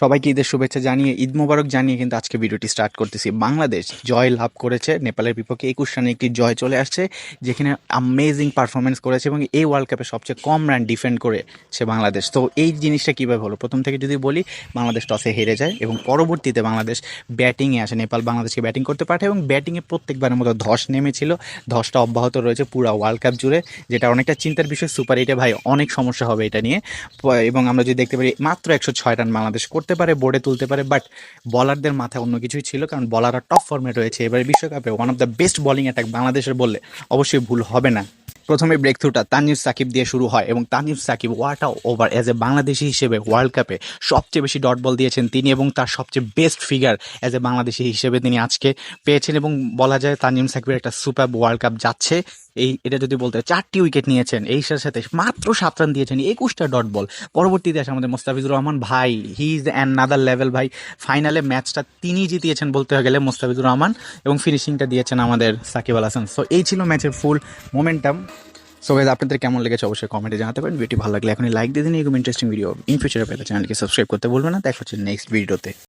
সবাইকে ঈদের শুভেচ্ছা জানিয়ে, ঈদ মোবারক জানিয়ে কিন্তু আজকে ভিডিওটি স্টার্ট করতেছি। বাংলাদেশ জয় লাভ করেছে, নেপালের বিপক্ষে একুশ রানে একটি জয় চলে আসছে, যেখানে আমেজিং পারফরমেন্স করেছে এবং এই ওয়ার্ল্ড কাপে সবচেয়ে কম রান ডিফেন্ড করেছে বাংলাদেশ। তো এই জিনিসটা কীভাবে হলো? প্রথম থেকে যদি বলি, বাংলাদেশ টসে হেরে যায় এবং পরবর্তীতে বাংলাদেশ ব্যাটিংয়ে আসে। নেপাল বাংলাদেশকে ব্যাটিং করতে পাঠায় এবং ব্যাটিংয়ে প্রত্যেকবারের মতো ধস নেমেছিল। ধসটা অব্যাহত রয়েছে পুরো ওয়ার্ল্ড কাপ জুড়ে, যেটা অনেকটা চিন্তার বিষয়। সুপার এইটে ভাই অনেক সমস্যা হবে এটা নিয়ে। এবং আমরা যদি দেখতে পারি, মাত্র একশো ছয় রান বাংলাদেশ করতে পারে বোর্ডে তুলতে পারে বাট বলারদের মাথায় অন্য কিছুই ছিল কারণ বলাররা টপ ফর্মে রয়েছে। এবারে বিশ্বকাপে one of the best bowling attack বাংলাদেশের বললে অবশ্যই ভুল হবে না। প্রথমে ব্রেক থ্রুটা তানজিব সাকিব দিয়ে শুরু হয় এবং Tanzim Sakib what over as a Bangladeshi হিসেবে ওয়ার্ল্ড কাপে সবচেয়ে বেশি ডট বল দিয়েছেন তিনি এবং তার সবচেয়ে best figure as a Bangladeshi হিসেবে তিনি আজকে পেয়েছেন এবং বলা যায় তানজিম সাকিবের একটা সুপার ওয়ার্ল্ড কাপ যাচ্ছে। এই এটা যদি বলতে চারটি উইকেট নিয়েছেন, এই সাথে মাত্র সাত রান দিয়েছেন, একুশটা ডট বল পরবর্তীতে আসে আমাদের মোস্তাফিজুর রহমান ভাই he is an another level ভাই। ফাইনালে ম্যাচটা তিনি জিতিয়েছেন বলতে গেলে মোস্তাফিজুর রহমান এবং ফিনিশিংটা দিয়েছেন আমাদের সাকিব আল হাসান। সো এই ছিল ম্যাচের ফুল মোমেন্টাম সো গাইজ আপনাদের কেমন লেগেছে অবশ্যই কমেন্টে জানাতে পারেন। ভিডিওটি ভালো লাগলে এখনই লাইক দিয়ে দিন। এরকম ইন্টারেস্টিং ভিডিও ইন ফিউচারে পেতে চ্যানেলকে সাবস্ক্রাইব করতে বলবেন না। দেখা হচ্ছে নেক্সট ভিডিওতে